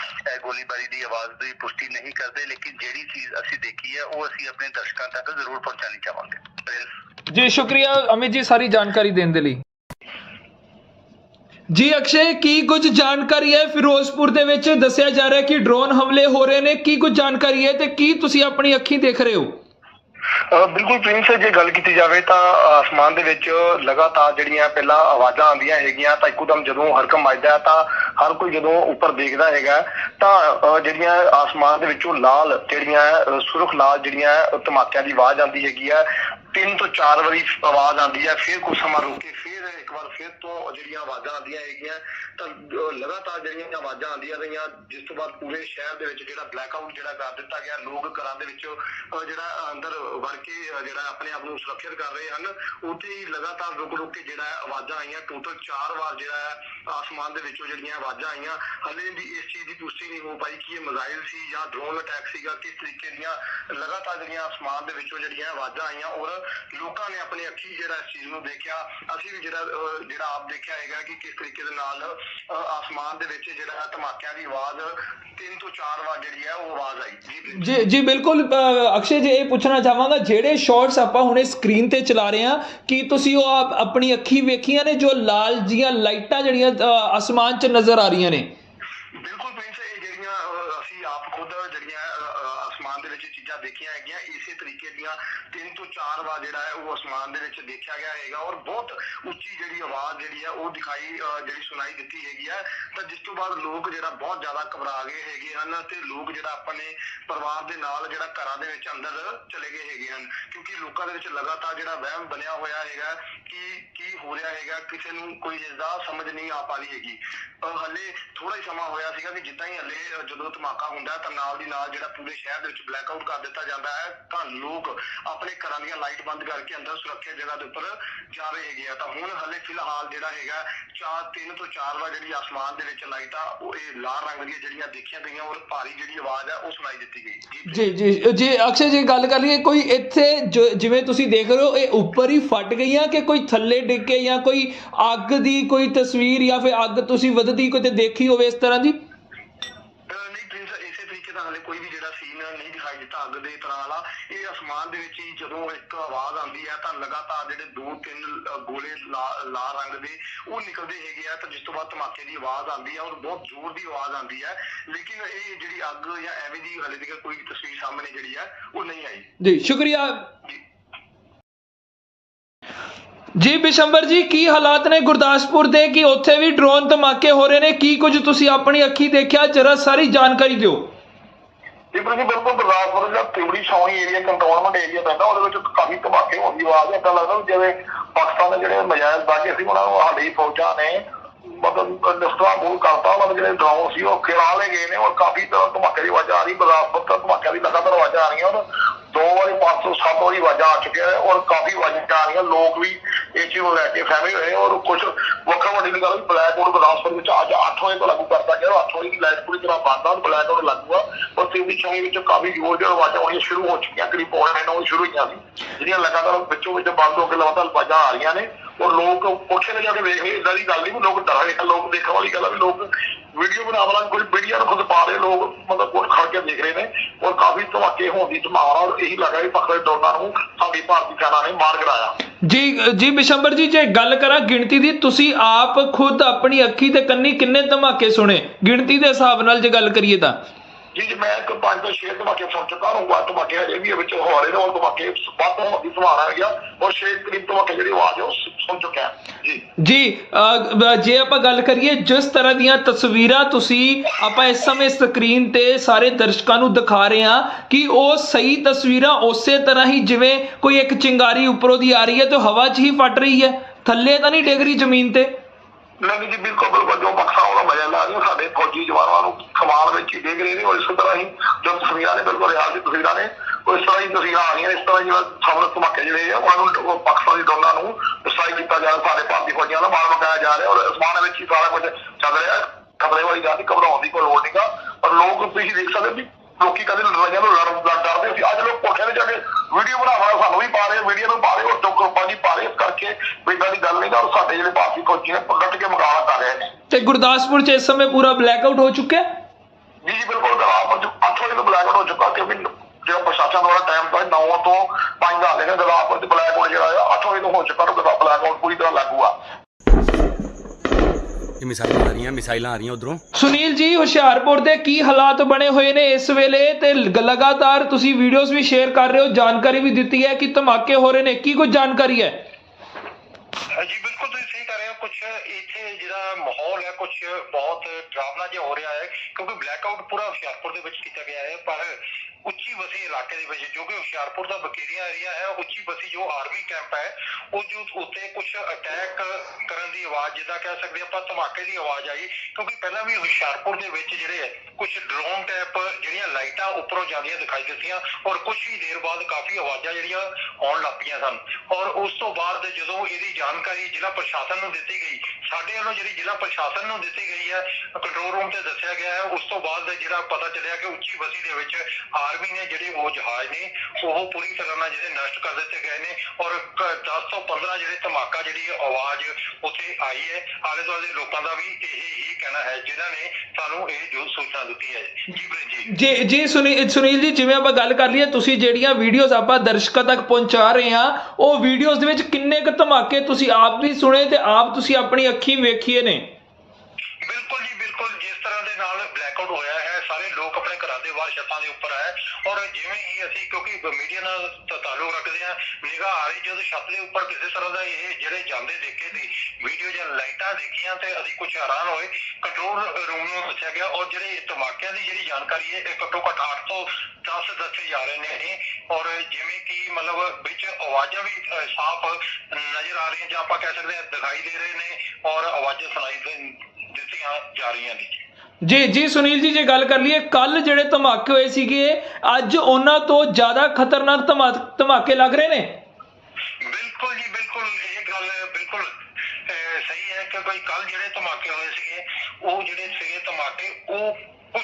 ਗੋਲੀਬਾਰੀ ਦੀ ਆਵਾਜ਼ ਦੀ ਪੁਸ਼ਟੀ ਨਹੀਂ ਕਰਦੇ, ਲੇਕਿਨ ਜਿਹੜੀ ਚੀਜ਼ ਅਸੀਂ ਦੇਖੀ ਹੈ ਉਹ ਅਸੀਂ ਆਪਣੇ ਦਰਸ਼ਕਾਂ ਤੱਕ ਜ਼ਰੂਰ ਪਹੁੰਚਾਉਣੀ ਚਾਹਾਂਗੇ। ਜੀ, ਸ਼ੁਕਰੀਆ ਅਮਿਤ ਜੀ ਸਾਰੀ ਜਾਣਕਾਰੀ ਦੇਣ ਦੇ ਲਈ। ਜੀ, ਅਕਸ਼ੇ, ਕੀ ਕੁਝ ਜਾਣਕਾਰੀ ਹੈ? ਫਿਰੋਜ਼ਪੁਰ ਦੇ ਵਿੱਚ ਦੱਸਿਆ ਜਾ ਰਿਹਾ ਕਿ ਡਰੋਨ ਹਮਲੇ ਹੋ ਰਹੇ ਨੇ। ਕੀ ਕੁਝ ਜਾਣਕਾਰੀ ਹੈ ਤੇ ਕੀ ਤੁਸੀਂ ਆਪਣੀ ਅੱਖੀਂ ਦੇਖ ਰਹੇ ਹੋ? ਬਿਲਕੁਲ ਪ੍ਰਿੰਸ ਜੇ ਗੱਲ ਕੀਤੀ ਜਾਵੇ ਤਾਂ ਆਸਮਾਨ ਦੇ ਵਿੱਚ ਲਗਾਤਾਰ ਜਿਹੜੀਆਂ ਪਹਿਲਾਂ ਆਵਾਜ਼ਾਂ ਆਉਂਦੀਆਂ ਹੈਗੀਆਂ ਤਾਂ ਇੱਕੋ ਦਮ ਜਦੋਂ ਹਰਕਮ ਵੱਜਦਾ ਹੈ ਤਾਂ ਹਰ ਕੋਈ ਜਦੋਂ ਉੱਪਰ ਦੇਖਦਾ ਹੈਗਾ ਤਾਂ ਜਿਹੜੀਆਂ ਆਸਮਾਨ ਦੇ ਵਿੱਚੋਂ ਲਾਲ ਜਿਹੜੀਆਂ ਅਹ, ਸੁਰਖ ਲਾਲ ਜਿਹੜੀਆਂ ਧਮਾਕਿਆਂ ਦੀ ਆਵਾਜ਼ ਆਉਂਦੀ ਹੈਗੀ ਆ ਤਿੰਨ ਤੋਂ ਚਾਰ ਵਾਰੀ ਆਵਾਜ਼ ਆਉਂਦੀ ਹੈ ਫਿਰ ਕੁਝ ਸਮਾਂ ਰੁਕ ਕੇ ਫਿਰ ਇੱਕ ਵਾਰ ਫਿਰ ਤੋਂ ਜਿਹੜੀਆਂ ਆਵਾਜ਼ਾਂ ਆਉਂਦੀਆਂ ਹੈਗੀਆਂ, ਤਾਂ ਲਗਾਤਾਰ ਜਿਹੜੀਆਂ ਆਵਾਜ਼ਾਂ ਆਉਂਦੀਆਂ ਰਹੀਆਂ, ਜਿਸ ਤੋਂ ਬਾਅਦ ਪੂਰੇ ਸ਼ਹਿਰ ਦੇ ਵਿੱਚ ਜਿਹੜਾ ਬਲੈਕਆਊਟ ਜਿਹੜਾ ਕਰ ਦਿੱਤਾ ਗਿਆ, ਲੋਕ ਘਰਾਂ ਦੇ ਵਿੱਚ ਜਿਹੜਾ ਅੰਦਰ ਵੜ ਕੇ ਜਿਹੜਾ ਆਪਣੇ ਆਪ ਨੂੰ ਸੁਰੱਖਿਅਤ ਕਰ ਰਹੇ ਹਨ, ਉੱਥੇ ਹੀ ਲਗਾਤਾਰ ਰੁਕ ਰੁਕ ਕੇ ਜਿਹੜਾ ਆਵਾਜ਼ਾਂ ਆਈਆਂ ਟੋਟਲ 4 ਵਾਰ ਜਿਹੜਾ ਹੈ ਆਸਮਾਨ ਦੇ ਵਿੱਚੋਂ ਜਿਹੜੀਆਂ ਆਵਾਜ਼ਾਂ ਆਈਆਂ। ਹਲੇ ਵੀ ਇਸ ਚੀਜ਼ ਦੀ ਪੁਸ਼ਟੀ ਨਹੀਂ ਹੋ ਪਾਈ ਕਿ ਇਹ ਮਜ਼ਾਈਲ ਸੀ ਜਾਂ ਡਰੋਨ ਅਟੈਕ ਸੀਗਾ, ਕਿਸ ਤਰੀਕੇ ਦੀਆਂ ਲਗਾਤਾਰ ਜਿਹੜੀਆਂ ਆਸਮਾਨ ਦੇ ਵਿੱਚੋਂ ਜਿਹੜੀਆਂ ਆਵਾਜ਼ਾਂ ਆਈਆਂ, ਔਰ ਲੋਕਾਂ ਨੇ ਆਪਣੀ ਅੱਖੀ ਜਿਹੜਾ ਇਸ ਚੀਜ਼ ਨੂੰ ਦੇਖਿਆ, ਅਸੀਂ ਵੀ ਜਿਹੜਾ ਜਿਹੜਾ ਆਪ ਦੇਖਿਆ ਹੈਗਾ ਕਿ ਕਿਸ ਤਰੀਕੇ ਦੇ ਨਾਲ ਆਸਮਾਨ ਦੇ ਵਿੱਚ ਜਿਹੜਾ ਧਮਾਕਿਆਂ ਦੀ ਆਵਾਜ਼ ਤਿੰਨ ਤੋਂ ਚਾਰ ਵਾਰ ਜਿਹੜੀ ਹੈ ਉਹ ਆਵਾਜ਼ ਆਈ ਜੀ। ਜੀ ਬਿਲਕੁਲ ਅਕਸ਼ੇ ਜੀ ਇਹ ਪੁੱਛਣਾ ਚਾਹਾਂਗਾ ਜਿਹੜੇ ਸ਼ਾਰਟਸ ਆਪਾਂ ਹੁਣੇ ਸਕਰੀਨ ਤੇ ਚਲਾ ਰਹੇ ਹਾਂ ਕੀ ਤੁਸੀਂ ਉਹ ਆਪ ਆਪਣੀ ਅੱਖੀ ਵੇਖੀਆਂ ਨੇ ਜੋ ਲਾਲ ਜੀਆਂ ਲਾਈਟਾਂ ਜਿਹੜੀਆਂ ਅ, ਅਸਮਾਨ 'ਚ ਨਜ਼ਰ ਆ ਰਹੀਆਂ ਨੇ ਬਿਲਕੁਲ ਪ੍ਰਿੰਸ ਇਹ ਜਿਹੜੀਆਂ ਅਸੀਂ ਆਪ ਖੁਦ ਜਿਹੜੀਆਂ ਅਸਮਾਨ ਦੇ ਵਿੱਚ ਚੀਜ਼ਾਂ ਦੇਖੀਆਂ ਹੈਗੀਆਂ ਇਸੇ ਤਰੀਕੇ ਦੀਆਂ ਤਿੰਨ ਤੋਂ ਚਾਰ ਵਾਰ ਜਿਹੜਾ ਹੈ, ਉਹ ਅਸਮਾਨ ਦੇ ਵਿੱਚ ਦੇਖਿਆ ਗਿਆ ਹੈਗਾ ਔਰ ਬਹੁਤ ਉੱਚੀ ਜਿਹੜੀ ਆਵਾਜ਼ ਜਿਹੜੀ ਹੈ, ਉਹ ਦਿਖਾਈ ਜਿਹੜੀ ਸੁਣਾਈ ਦਿੱਤੀ ਹੈਗੀ ਹੈ। ਤਾਂ ਜਿਸ ਤੋਂ ਬਾਅਦ ਲੋਕ ਜਿਹੜਾ ਬਹੁਤ ਜ਼ਿਆਦਾ ਘਬਰਾ ਗਏ ਹੈਗੇ ਹਨ ਤੇ ਲੋਕ ਜਿਹੜਾ ਆਪਣੇ ਪਰਿਵਾਰ ਦੇ ਨਾਲ ਜਿਹੜਾ ਘਰਾਂ ਦੇ ਵਿੱਚ ਅੰਦਰ ਚਲੇ ਗਏ ਹੈਗੇ ਹਨ। ਕਿਉਂਕਿ ਲੋਕਾਂ ਦੇ ਵਿੱਚ ਲਗਾਤਾਰ ਜਿਹੜਾ ਵਹਿਮ ਬਣਿਆ ਹੋਇਆ ਹੈਗਾ, ਕਿ, ਕੀ ਹੋ ਰਿਹਾ ਹੈਗਾ, ਕਿਸੇ ਨੂੰ ਕੋਈ ਇਸ ਦਾ ਸਮਝ ਨਹੀਂ ਆ ਪਾ ਰਹੀ ਹੈਗੀ। ਅਹ ਹੱਲੇ ਥੋੜਾ ਹੀ ਸਮਾਂ ਹੋਇਆ ਸੀਗਾ ਕਿ ਜਿੱਦਾਂ ਹੀ ਹੱਲੇ ਜਦੋਂ ਧਮਾਕਾ ਹੁੰਦਾ ਤਾਂ ਨਾਲ ਦੀ ਨਾਲ ਜਿਹੜਾ ਪੂਰੇ ਸ਼ਹਿਰ ਦੇ ਵਿੱਚ ਬਲੈਕ ਆਊਟ ਕਰ ਦਿੱਤਾ ਜਾਂਦਾ ਹੈ। ਤਾਂ ਲੋਕ ਆਪਣੇ ਘਰਾਂ ਦੀਆਂ ਲਾਈਟ ਬੰਦ ਕਰਕੇ ਅੰਦਰ ਸੁਰੱਖਿਅਤ ਜਗ੍ਹਾ ਦੇ ਉੱਪਰ ਜਾ ਰਹੇ ਹੈਗੇ ਆ। ਤਾਂ ਹੁਣ ਹੱਲੇ ਫਿਲਹਾਲ ਜਿਹੜਾ ਹੈਗਾ, ਚਾਰ, ਤਿੰਨ ਤੋਂ ਚਾਰ ਵਾਰ ਜਿਹੜੀ ਆਸਮਾਨ ਦੇ ਵਿੱਚ ਲਾਈਟਾਂ, ਉਹ ਇਹ ਲਾਲ ਰੰਗ ਦੀਆਂ ਜਿਹੜੀਆਂ ਦੇਖੀਆਂ ਗਈਆਂ ਔਰ ਭਾਰੀ ਜਿਹੜੀ ਆਵਾਜ਼ ਹੈ ਉਹ ਸੁਣਾਈ ਦਿੱਤੀ ਗਈ। ਜੀ ਜੀ। ਜੀ ਅਕਸ਼ੇ, ਜੀ ਗੱਲ ਕਰ ਲਈਏ, ਕੋਈ ਇੱਥੇ ਜਿਵੇਂ ਤੁਸੀਂ ਦੇਖ ਰਹੇ ਹੋ, ਇਹ ਉੱਪਰ ਹੀ ਫਟ ਗਈਆਂ ਕਿ ਕੋਈ ਥੱਲੇ ਡਿੱਗ ਕੇ ਜਾਂ ਕੋਈ ਅੱਗ ਦੀ ਕੋਈ ਤਸਵੀਰ ਜਾਂ ਫਿਰ ਅੱਗ ਤੁਸੀਂ ਵਧਦੀ ਕੋਈ ਤੇ ਦੇਖੀ ਹੋਵੇ ਇਸ ਤਰ੍ਹਾਂ ਦੀ? ਅੱਗ ਦੇ ਤਰ੍ਹਾਂ ਵਾਲਾ ਇਹ ਅਸਮਾਨ ਦੇ ਵਿੱਚ ਹੀ ਜਦੋਂ ਇੱਕ ਆਵਾਜ਼ ਆਉਂਦੀ ਹੈ ਤਾਂ ਲਗਾਤਾਰ ਜਿਹੜੇ ਦੋ ਤਿੰਨ ਗੋਲੇ ਲਾਲ ਰੰਗ ਦੇ ਉਹ ਨਿਕਲਦੇ ਹੈਗੇ ਆ ਤਾਂ ਜਿਸ ਤੋਂ ਬਾਅਦ ਧਮਾਕੇ ਦੀ ਆਵਾਜ਼ ਆਉਂਦੀ ਹੈ ਔਰ ਬਹੁਤ ਜ਼ੋਰ ਦੀ ਆਵਾਜ਼ ਆਉਂਦੀ ਹੈ ਲੇਕਿਨ ਇਹ ਜਿਹੜੀ ਅੱਗ ਜਾਂ ਐਵੇਂ ਦੀ ਹਲੇ ਤੱਕ ਕੋਈ ਤਸਵੀਰ ਸਾਹਮਣੇ ਜਿਹੜੀ ਹੈ ਉਹ ਨਹੀਂ ਆਈ। ਜੀ ਸ਼ੁਕਰੀਆ। ਜੀ। ਬਿਸ਼ੰਬਰ ਜੀ ਕੀ ਹਾਲਾਤ ਨੇ ਗੁਰਦਾਸਪੁਰ ਦੇ? ਕਿ ਉੱਥੇ ਵੀ ਡਰੋਨ ਧਮਾਕੇ ਹੋ ਰਹੇ ਨੇ? ਕੀ ਕੁਝ ਤੁਸੀਂ ਆਪਣੀ ਅੱਖੀ ਦੇਖਿਆ? ਜਰਾ ਸਾਰੀ ਜਾਣਕਾਰੀ ਦਿਓ। ਜੀ ਬਿਲਕੁਲ ਬਿਲਕੁਲ ਗੁਰਦਾਸਪੁਰ ਦਾ ਤਿਵੜੀ ਛਾਉਣੀ ਏਰੀਆ ਕੰਟਰੋਲਮੈਂਟ ਏਰੀਆ ਪੈਂਦਾ, ਉਹਦੇ ਵਿੱਚ ਕਾਫੀ ਧਮਾਕੇ ਹੋਣ ਦੀ ਆਵਾਜ਼ ਏਦਾਂ ਲੱਗਦਾ ਵੀ ਜਿਵੇਂ ਪਾਕਿਸਤਾਨ ਦੇ ਜਿਹੜੇ ਨਜਾਇਜ਼ ਬਾਕੀ ਸੀ, ਉਹਨਾਂ ਨੂੰ ਸਾਡੀ ਫੌਜਾਂ ਨੇ ਮਤਲਬ ਨਿਸਤਰਾ ਮੂਲ ਕਰਤਾ। ਉਹਨਾਂ ਦੇ ਜਿਹੜੇ ਡਰਾਉਨ ਸੀ, ਉਹ ਖਿਲਾ ਲਏ ਗਏ ਨੇ ਔਰ ਕਾਫੀ ਤਰ੍ਹਾਂ ਧਮਾਕੇ ਦੀ ਆਵਾਜ਼ਾਂ ਆ ਰਹੀ ਗੁਰਦਾਸਪੁਰ ਤੋਂ ਧਮਾਕਿਆਂ ਦੀ ਲਗਾਤਾਰ ਆਵਾਜ਼ਾਂ ਆ ਰਹੀਆਂ ਔਰ ਦੋ ਵਾਰੀ 500 ਸੱਤ ਵਾਰੀ ਆਵਾਜ਼ਾਂ ਆ ਚੁੱਕਿਆ ਹੈ ਔਰ ਕਾਫੀ ਆਵਾਜ਼ਾਂ ਆ ਰਹੀਆਂ, ਲੋਕ ਵੀ ਇਸ ਚੀਜ਼ ਨੂੰ ਲੈ ਕੇ ਫਹਿਮੇ ਹੋਏ ਔਰ ਕੁਝ ਵੱਖਰਾ ਵੱਡੀ ਦੀ ਗੱਲ ਬਲੈਕ ਆਊਟ ਗੁਰਦਾਸਪੁਰ ਵਿੱਚ ਅੱਜ 8 ਵਜੇ ਤੋਂ ਲਾਗੂ ਕਰਤਾ ਗਿਆ 8 ਵਜੇ ਦੀ ਲਾਈਟ ਪੂਰੀ ਤਰ੍ਹਾਂ ਬੰਦ ਆ ਬਲੈਕ ਆਊਟ ਲੱਗੂਗਾ ਔਰ ਤਿਵੜੀ ਛਾਉਣੀ ਵਿੱਚ ਕਾਫੀ ਜ਼ੋਰ ਦੀਆਂ ਆਵਾਜ਼ਾਂ ਆਉਣੀਆਂ ਸ਼ੁਰੂ ਹੋ ਚੁੱਕੀਆਂ, ਕਰੀਬ ਪੌਣੇ ਨੌ ਸ਼ੁਰੂ ਹੋਈਆਂ ਸੀ, ਜਿਹੜੀਆਂ ਲਗਾਤਾਰ ਵਿੱਚੋਂ ਵਿੱਚ ਬੰਦ ਹੋ ਕੇ ਲਗਾਤਾਰ ਆਵਾਜ਼ਾਂ ਆ ਰਹੀਆਂ ਨੇ ਔਰ ਲੋਕ ਪੁੱਛੇ ਨੇ ਜਾ ਕੇ ਵੇਖ ਰਹੇ ਇਦਾਂ ਦੀ ਗੱਲ ਨਹੀਂ ਵੀ ਲੋਕ ਡਰ ਲੋਕ ਦੇਖਣ ਵਾਲੀ ਗੱਲ ਆ ਵੀ ਲੋਕ ਵੀਡੀਓ ਬਣਾ ਬਣਾ ਕੁਝ ਵੀਡੀਓ ਨੂੰ ਖੁਦ ਪਾ ਰਹੇ, ਲੋਕ ਮਤਲਬ ਕੋਲ ਖੜ ਕੇ ਦੇਖ ਰਹੇ ਨੇ। ਔਰ ਕਾਫੀ ਧਮਾਕੇ ਹੋਣ ਦੀ ਸੰਭਾਵਨਾ, ਔਰ ਇਹੀ ਲੱਗਾ ਵੀ ਪਖੜੇ ਡੋਨਾਂ ਨੂੰ ਸਾਡੀ ਭਾਰਤੀ ਸੈਨਾ ਨੇ ਮਾਰ ਗਿਰਾਇਆ। ਜੀ ਜੀ ਬਿਸ਼ੰਬਰ ਜੀ, ਜੇ ਗੱਲ ਕਰਾਂ ਗਿਣਤੀ ਦੀ, ਤੁਸੀਂ ਆਪ ਖੁਦ ਆਪਣੀ ਅੱਖੀ ਤੇ ਕੰਨੀ ਕਿੰਨੇ ਧਮਾਕੇ ਸੁਣੇ? ਗਿਣਤੀ ਦੇ ਹਿਸਾਬ ਨਾਲ ਜੇ ਗੱਲ ਕਰੀਏ ਤਾਂ। ਜੀ ਜੀ ਮੈਂ ਇੱਕ ਪੰਜ ਤੋਂ ਛੇ ਧਮਾਕੇ ਸੁਣ ਚੁੱਕਾ ਹਾਂ ਬਾਅਦ ਧਮਾਕੇ ਹਜੇ ਵੀ ਵਿੱਚ ਹੋ ਰਹੇ ਨੇ ਔਰ ਧਮਾਕੇ ਵੱਧ ਹੋਣ ਦੀ ਸੰਭਾਵਨਾ ਹੈਗੀ ਆ ਔਰ ਛੇ ਕਰੀਬ ਧਮਾਕੇ ਜਿਹੜੀ ਜੀ। ਜੀ ਜੇ ਆਪਾਂ ਗੱਲ ਕਰੀਏ ਜਿਸ ਤਰ੍ਹਾਂ ਦੀਆਂ ਤਸਵੀਰਾਂ ਤੁਸੀਂ ਆਪਾਂ ਇਸ ਸਮੇਂ ਸਕਰੀਨ ਤੇ ਸਾਰੇ ਦਰਸ਼ਕਾਂ ਨੂੰ ਦਿਖਾ ਰਹੇ ਹਾਂ ਕਿ ਉਹ ਸਹੀ ਤਸਵੀਰਾਂ ਉਸੇ ਤਰ੍ਹਾਂ ਹੀ ਜਿਵੇਂ ਕੋਈ ਇੱਕ ਚਿੰਗਾਰੀ ਉੱਪਰੋਂ ਦੀ ਆ ਰਹੀ ਹੈ ਤੇ ਹਵਾ 'ਚ ਹੀ ਫਟ ਰਹੀ ਹੈ, ਥੱਲੇ ਤਾਂ ਨਹੀਂ ਡਿੱਗ ਰਹੀ ਜ਼ਮੀਨ ਤੇ? ਨਹੀਂ ਜੀ ਬਿਲਕੁਲ ਬਿਲਕੁਲ ਜੋ ਬਖਸ਼ਾ ਉਹਦਾ ਮਜ਼ਾ ਲਾ ਰਹੇ ਸਾਡੇ ਫੌਜੀ ਜਵਾਨਾਂ ਨੂੰ ਸਮਾਨ ਵਿੱਚ ਹੀ ਦੇਖ ਰਹੇ ਨੇ ਔਰ ਇਸੇ ਤਰ੍ਹਾਂ ਹੀ ਜੋ ਤਸਵੀਰਾਂ ਨੇ ਬਿਲਕੁਲ ਰਿਆਲ ਦੀ ਤਸਵੀਰਾਂ ਨੇ, ਉਹ ਇਸ ਤਰ੍ਹਾਂ ਹੀ ਤਸਵੀਰਾਂ ਆ ਰਹੀਆਂ ਇਸ ਤਰ੍ਹਾਂ ਹੀ ਜਿਵੇਂ ਸਾਹਮਣੇ ਧਮਾਕੇ ਜਿਹੜੇ ਆ, ਉਹਨਾਂ ਨੂੰ ਉਹ ਪਾਕਿਸਤਾਨੀ ਡਰੋਨਾਂ ਨੂੰ ਸਟ੍ਰਾਈਕ ਕੀਤਾ ਜਾ ਰਿਹਾ। ਸਾਡੇ ਭਾਰਤੀ ਫੌਜੀਆਂ ਦਾ ਮਾਰ ਮਕਾਇਆ ਜਾ ਰਿਹਾ ਔਰ ਅਸਮਾਨ ਵਿੱਚ ਹੀ ਸਾਰਾ ਕੁਝ ਚੱਲ ਰਿਹਾ। ਖਤਰੇ ਵਾਲੀ ਗੱਲ ਨਹੀਂ, ਘਬਰਾਉਣ ਦੀ ਕੋਈ ਲੋੜ ਨਹੀਂਗਾ ਪਰ ਲੋਕ ਤੁਸੀਂ ਦੇਖ ਸਕਦੇ ਵੀ ਲੋਕੀ ਕਦੇ ਲੜਾਈਆਂ ਨੂੰ ਲੜ ਡਰਦੇ ਸੀ। ਅੱਜ ਲੋਕ ਕੋਠਿਆਂ ਤੇ ਜਾ ਕੇ ਵੀਡੀਓ ਬਣਾਉਣਾ ਸਾਨੂੰ ਵੀ ਪਾ ਰਹੇ ਵੀਡੀਓ ਨੂੰ ਪਾ ਰਹੇ ਉਹ ਟੋਕ ਬਾਜੀ ਪਾ ਰਹੇ ਇਸ ਕਰਕੇ ਵੀ ਇਦਾਂ ਦੀ ਗੱਲ ਨਹੀਂ ਔਰ ਸਾਡੇ ਜਿਹੜੇ ਭਾਰਤੀ ਫੌਜੀ ਨੇ ਡਟ ਕੇ ਮੁਕਾਬਲਾ ਕਰ ਰਹੇ ਨੇ। ਤੇ ਗੁਰਦਾਸਪੁਰ 'ਚ ਇਸ ਸਮੇਂ ਪੂਰਾ ਬਲੈਕਆਊਟ ਹੋ ਚੁੱਕਿਆ? ਜੀ ਜੀ ਬਿਲਕੁਲ ਅੱਜ 8 ਵਜੇ ਤੋਂ ਬਲੈਕਆਊਟ ਹੋ ਚੁੱਕਾ ਕਿਉਂਕਿ ਜਿਹੜਾ ਪ੍ਰਸ਼ਾਸਨ ਦੁਆਰਾ ਟਾਈਮ ਤਾਂ 9 ਤੋਂ 5 ਦਾ ਲੈਣਾ ਗਲਾਪੁਰ ਤੇ ਬਲੈਕਆਊਟ ਜਿਹੜਾ ਆ 8 ਵਜੇ ਤੋਂ ਹੋ ਚੁੱਕਾ ਉਹ ਬਲੈਕਆਊਟ ਪੂਰੀ ਤਰ੍ਹਾਂ ਲਾਗੂ ਆ। ਇਹ ਮਿਸਾਈਲਾਂ ਆ ਰਹੀਆਂ ਮਿਸਾਈਲਾਂ ਆ ਰਹੀਆਂ ਉਧਰੋਂ। ਸੁਨੀਲ ਜੀ ਹੁਸ਼ਿਆਰਪੁਰ ਦੇ ਕੀ ਹਾਲਾਤ ਬਣੇ ਹੋਏ ਨੇ ਇਸ ਵੇਲੇ? ਤੇ ਲਗਾਤਾਰ ਤੁਸੀਂ ਵੀਡੀਓਜ਼ ਵੀ ਸ਼ੇਅਰ ਕਰ ਰਹੇ ਹੋ ਜਾਣਕਾਰੀ ਵੀ ਦਿੱਤੀ ਹੈ ਕਿ ਧਮਾਕੇ ਹੋ ਰਹੇ ਨੇ। ਕੀ ਕੁਝ ਜਾਣਕਾਰੀ ਹੈ? ਜੀ ਬਿਲਕੁਲ ਤੁਸੀਂ ਕੁਝ ਇੱਥੇ ਜਿਹੜਾ ਮਾਹੌਲ ਹੈ ਕੁਝ ਬਹੁਤ ਡਰਾਵਨਾ ਜਿਹਾ ਹੋ ਰਿਹਾ ਹੈ, ਕਿਉਂਕਿ ਬਲੈਕ ਆਊਟ ਪੂਰਾ ਹੁਸ਼ਿਆਰਪੁਰ ਦੇ ਵਿੱਚ ਕੀਤਾ ਗਿਆ ਹੈ, ਪਰ ਉੱਚੀ ਬਸੀ ਇਲਾਕੇ ਦੇ ਵਿੱਚ ਜੋ ਕਿ ਹੁਸ਼ਿਆਰਪੁਰ ਦਾ ਬਕੇਰੀਆ ਏਰੀਆ ਹੈ, ਉੱਚੀ ਬਸੀ ਜੋ ਆਰਮੀ ਕੈਂਪ ਹੈ, ਉਹ ਜੋ ਉੱਤੇ ਕੁਝ ਅਟੈਕ ਕਰਨ ਦੀ ਆਵਾਜ਼, ਜਿੱਦਾਂ ਕਹਿ ਸਕਦੇ ਆਪਾਂ ਧਮਾਕੇ ਦੀ ਆਵਾਜ਼ ਆਈ, ਕਿਉਂਕਿ ਪਹਿਲਾਂ ਵੀ ਹੁਸ਼ਿਆਰਪੁਰ ਦੇ ਵਿੱਚ ਜਿਹੜੇ ਕੁਝ ਡਰੋਨ ਟੈਪ ਜਿਹੜੀਆਂ ਲਾਈਟਾਂ ਉੱਪਰੋਂ ਜਾਂਦੀਆਂ ਦਿਖਾਈ ਦਿੱਤੀਆਂ, ਔਰ ਕੁਝ ਹੀ ਦੇਰ ਬਾਅਦ ਕਾਫੀ ਆਵਾਜ਼ਾਂ ਜਿਹੜੀਆਂ ਆਉਣ ਲੱਗ ਪਈਆਂ ਸਨ। ਔਰ ਉਸ ਤੋਂ ਬਾਅਦ ਜਦੋਂ ਇਹਦੀ ਜਾਣਕਾਰੀ ਜ਼ਿਲ੍ਹਾ ਪ੍ਰਸ਼ਾਸਨ ਨੂੰ ਦਿੱਤੀ ਗਈ। ਸਾਡੇ ਵੱਲੋਂ ਜਿਹੜੀ ਜ਼ਿਲ੍ਹਾ ਪ੍ਰਸ਼ਾਸਨ ਨੂੰ ਦਿੱਤੀ ਗਈ ਹੈ ਕੰਟਰੋਲ ਰੂਮ ਤੇ ਦੱਸਿਆ ਗਿਆ ਹੈ। ਉਸ ਤੋਂ ਬਾਅਦ ਜਿਹੜਾ ਪਤਾ ਚੱਲਿਆ ਕਿ ਉੱਚੀ ਬਸੀ ਦੇ ਵਿੱਚ ਆਰਮੀ ਨੇ ਜਿਹੜੇ ਉਹ ਜਹਾਜ਼ ਨੇ, ਉਹ ਪੂਰੀ ਤਰ੍ਹਾਂ ਨਾਲ ਜਿਹੜੇ ਨਸ਼ਟ ਕਰ ਦਿੱਤੇ ਗਏ ਨੇ ਔਰ 10 ਤੋਂ 15 ਜਿਹੜੇ ਧਮਾਕਾ ਜਿਹੜੀ ਆਵਾਜ਼ ਉੱਥੇ ਆਈ ਹੈ। ਆਲੇ ਦੁਆਲੇ ਦੇ ਲੋਕਾਂ ਦਾ ਵੀ ਇਹ ਹੀ ਕਹਿਣਾ ਹੈ, ਜਿਨ੍ਹਾਂ ਨੇ ਸਾਨੂੰ ਇਹ ਜੋ ਸੂਚਨਾ ਦਿੱਤੀ ਹੈ। ਜੀ ਬ੍ਰਿਜ ਜੀ। ਜੀ ਜੀ ਸੁਨੀਲ ਸੁਨੀਲ ਜੀ, ਜਿਵੇਂ ਆਪਾਂ ਗੱਲ ਕਰ ਲਈਏ, ਤੁਸੀਂ ਜਿਹੜੀਆਂ ਵੀਡੀਓਜ਼ ਆਪਾਂ ਦਰਸ਼ਕਾਂ ਤੱਕ ਪਹੁੰਚਾ ਰਹੇ ਹਾਂ, ਉਹ ਵੀਡੀਓਜ਼ ਦੇ ਵਿੱਚ ਕਿੰਨੇ ਕੁ ਧਮਾਕੇ ਤੁਸੀਂ ਆਪ ਵੀ ਸੁਣੇ ਤੇ ਆਪ ਤੁਸੀਂ ਆਪਣੀ ਅੱਖੀ ਵੇਖੀਏ ਨੇ ਬਿਲਕੁਲ ਜੀ ਬਿਲਕੁਲ ਜਿਸ ਤਰ੍ਹਾਂ ਦੇ ਨਾਲ ਬਲੈਕਆਊਟ ਹੋਇਆ ਹੈ ਸਾਰੇ ਲੋਕ ਆਪਣੇ ਘਰਾਂ ਦੇ ਬਾਹਰ ਛੱਤਾਂ ਦੇ ਉੱਪਰ ਹੈ ਔਰ ਜਿਵੇਂ ਹੀ ਅਸੀਂ ਕਿਉਂਕਿ ਮੀਡੀਆ ਨਾਲ ਤ- ਤਾਲੁਕ ਰੱਖਦੇ ਹਾਂ ਨਿਗਾਹ ਆ ਰਹੀ ਜਦੋਂ ਛੱਤ ਦੇ ਉੱਪਰ ਕਿਸੇ ਤਰ੍ਹਾਂ ਦਾ ਇਹ ਜਿਹੜੇ ਜਾਂਦੇ ਦੇਖੇ ਸੀ ਵੀਡੀਓ ਜਾਂ ਲਾਈਟਾਂ ਦੇਖੀਆਂ ਤੇ ਅਸੀਂ ਕੁਝ ਹੈਰਾਨ ਹੋਏ। ਕੰਟਰੋਲ ਰੂਮ ਨੂੰ ਦੱਸਿਆ ਗਿਆ ਔਰ ਜਿਹੜੇ ਧਮਾਕਿਆਂ ਦੀ ਜਿਹੜੀ ਜਾਣਕਾਰੀ ਹੈ ਇਹ ਘੱਟੋ ਘੱਟ 8 ਤੋਂ 10 ਦੱਸੇ ਜਾ ਰਹੇ ਨੇ ਇਹ। ਔਰ ਜਿਵੇਂ ਕਿ ਮਤਲਬ ਵਿੱਚ ਆਵਾਜ਼ਾਂ ਵੀ ਅ, ਸਾਫ਼ ਨਜ਼ਰ ਆ ਰਹੀਆਂ ਜਾਂ ਆਪਾਂ ਕਹਿ ਸਕਦੇ ਹਾਂ ਦਿਖਾਈ ਦੇ ਰਹੇ ਨੇ ਔਰ ਆਵਾਜ਼ਾਂ ਸੁਣਾਈ ਦੇ- ਦਿੱਤੀਆਂ ਜਾ ਰਹੀਆਂ ਨੇ। ਜੀ ਜੀ ਸੁਨੀਲ ਜੀ ਜੇ ਗੱਲ ਕਰ ਲਈਏ ਕੱਲ ਜਿਹੜੇ ਧਮਾਕੇ ਹੋਏ ਸੀਗੇ ਅੱਜ ਉਹਨਾਂ ਤੋਂ ਜ਼ਿਆਦਾ ਖਤਰਨਾਕ ਧਮਾ- ਧਮਾਕੇ ਲੱਗ ਰਹੇ ਨੇ? ਬਿਲਕੁਲ ਜੀ ਬਿਲਕੁਲ। ਇਹ ਗੱਲ ਬਿਲਕੁਲ ਅਹ, ਸਹੀ ਹੈ ਕਿ ਕੋਈ ਕੱਲ ਜਿਹੜੇ ਧਮਾਕੇ ਹੋਏ ਸੀਗੇ ਉਹ ਜਿਹੜੇ ਸੀਗੇ ਧਮਾਕੇ ਉਹ ਕੁਝ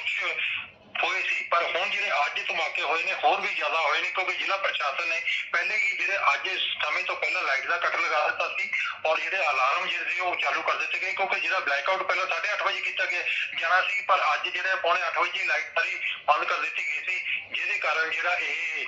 ਹੋਏ ਸੀ, ਪਰ ਹੁਣ ਜਿਹੜੇ ਅੱਜ ਧਮਾਕੇ ਹੋਏ ਨੇ, ਹੋਰ ਵੀ ਜ਼ਿਆਦਾ ਹੋਏ ਨੇ, ਕਿਉਂਕਿ ਜ਼ਿਲ੍ਹਾ ਪ੍ਰਸ਼ਾਸਨ ਨੇ ਪਹਿਲੇ ਹੀ ਜਿਹੜੇ ਅੱਜ ਇਸ ਸਮੇਂ ਤੋਂ ਪਹਿਲਾਂ ਲਾਈਟ ਦਾ ਕੱਟ ਲਗਾ ਦਿੱਤਾ ਸੀ ਔਰ ਜਿਹੜੇ ਅਲਾਰਮ ਜਿਹੜੇ ਸੀ ਉਹ ਚਾਲੂ ਕਰ ਦਿੱਤੇ ਗਏ, ਕਿਉਂਕਿ ਜਿਹੜਾ ਬਲੈਕਆਊਟ ਪਹਿਲਾਂ 8:30 ਵਜੇ ਕੀਤਾ ਗਿਆ, ਜਾਣਾ ਸੀ, ਪਰ ਅੱਜ ਜਿਹੜੇ ਪੌਣੇ 8 ਵਜੇ ਲਾਈਟ ਸਾਰੀ ਬੰਦ ਕਰ ਦਿੱਤੀ ਗਈ ਸੀ, ਜਿਹਦੇ ਕਾਰਨ ਜਿਹੜਾ ਇਹ ਇਹ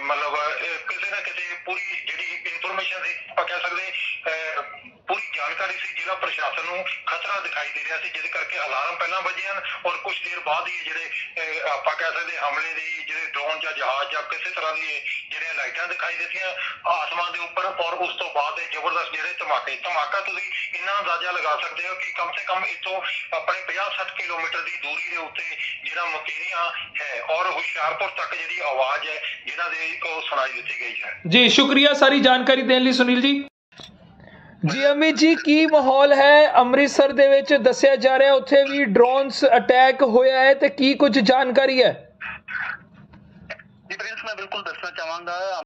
ਮਤਲਬ ਇਹ ਕਿਸੇ ਨਾ ਕਿਸੇ ਪੂਰੀ ਜਿਹੜੀ ਇਨਫੋਰਮੇਸ਼ਨ ਸੀ ਆਪਾਂ ਕਹਿ ਸਕਦੇ ਅਹ, ਪੂਰੀ ਜਾਣਕਾਰੀ ਸੀ ਜ਼ਿਲ੍ਹਾ ਪ੍ਰਸ਼ਾਸਨ ਨੂੰ ਖਤਰਾ ਦਿਖਾਈ ਦੇ ਰਿਹਾ ਸੀ ਜਿਹਦੇ ਕਰਕੇ ਅਲਾਰਮ ਪਹਿਲਾਂ ਵੱਜੇ ਹਨ ਔਰ ਕੁਝ ਦੇਰ ਬਾਅਦ ਹੀ ਜਿਹੜੇ ਆਪਾਂ ਕਹਿ ਸਕਦੇ ਹਮਲੇ ਦੀ ਜਿਹੜੇ ਡਰੋਨ ਜਾਂ ਜਹਾਜ਼ ਜਾਂ ਕਿਸੇ ਤਰ੍ਹਾਂ ਦੀ ਜਿਹੜੀਆਂ ਲਾਈਟਾਂ ਦਿਖਾਈ ਦਿੱਤੀਆਂ ਆਸਮਾਨ ਦੇ ਉੱਪਰ ਔਰ ਉਸ ਤੋਂ ਬਾਅਦ ਇਹ ਜ਼ਬਰਦਸਤ ਜਿਹੜੇ ਧਮਾਕੇ, ਧਮਾਕਾ ਤੁਸੀਂ ਇੰਨਾ ਅੰਦਾਜ਼ਾ ਲਗਾ ਸਕਦੇ ਹੋ ਕਿ ਕਮ ਸੇ ਕਮ ਇਤੋਂ ਆਪਣੇ 50-60 ਕਿਲੋਮੀਟਰ ਦੀ ਦੂਰੀ ਦੇ ਉੱਤੇ ਜਿਹੜਾ ਮੁਕੇਰੀਆਂ ਹੈ ਔਰ ਹੁਸ਼ਿਆਰਪੁਰ ਤੱਕ ਜਿਹੜੀ ਆਵਾਜ਼ ਹੈ, ਜਿਹਨਾਂ ਦੇ ਉਹ ਸੁਣਾਈ ਦਿੱਤੀ ਗਈ ਹੈ। ਜੀ, ਸ਼ੁਕਰੀਆ ਸਾਰੀ ਜਾਣਕਾਰੀ ਦੇਣ ਲਈ ਸੁਨੀਲ ਜੀ। ਜੀ ਅਮਿਤ ਜੀ, ਕੀ ਮਾਹੌਲ ਹੈ? ਅੰਮ੍ਰਿਤਸਰ ਦੇ ਵਿੱਚ ਦੱਸਿਆ ਜਾ ਰਿਹਾ, ਉੱਥੇ ਵੀ ਡਰੋਨਸ ਅਟੈਕ ਹੋਇਆ ਹੈ ਤੇ ਕੀ ਕੁਝ ਜਾਣਕਾਰੀ ਹੈ? ਜੀ ਪ੍ਰਿੰਸ, ਮੈਂ ਬਿਲਕੁਲ ਦੱਸਣਾ ਚਾਹਾਂਗਾ।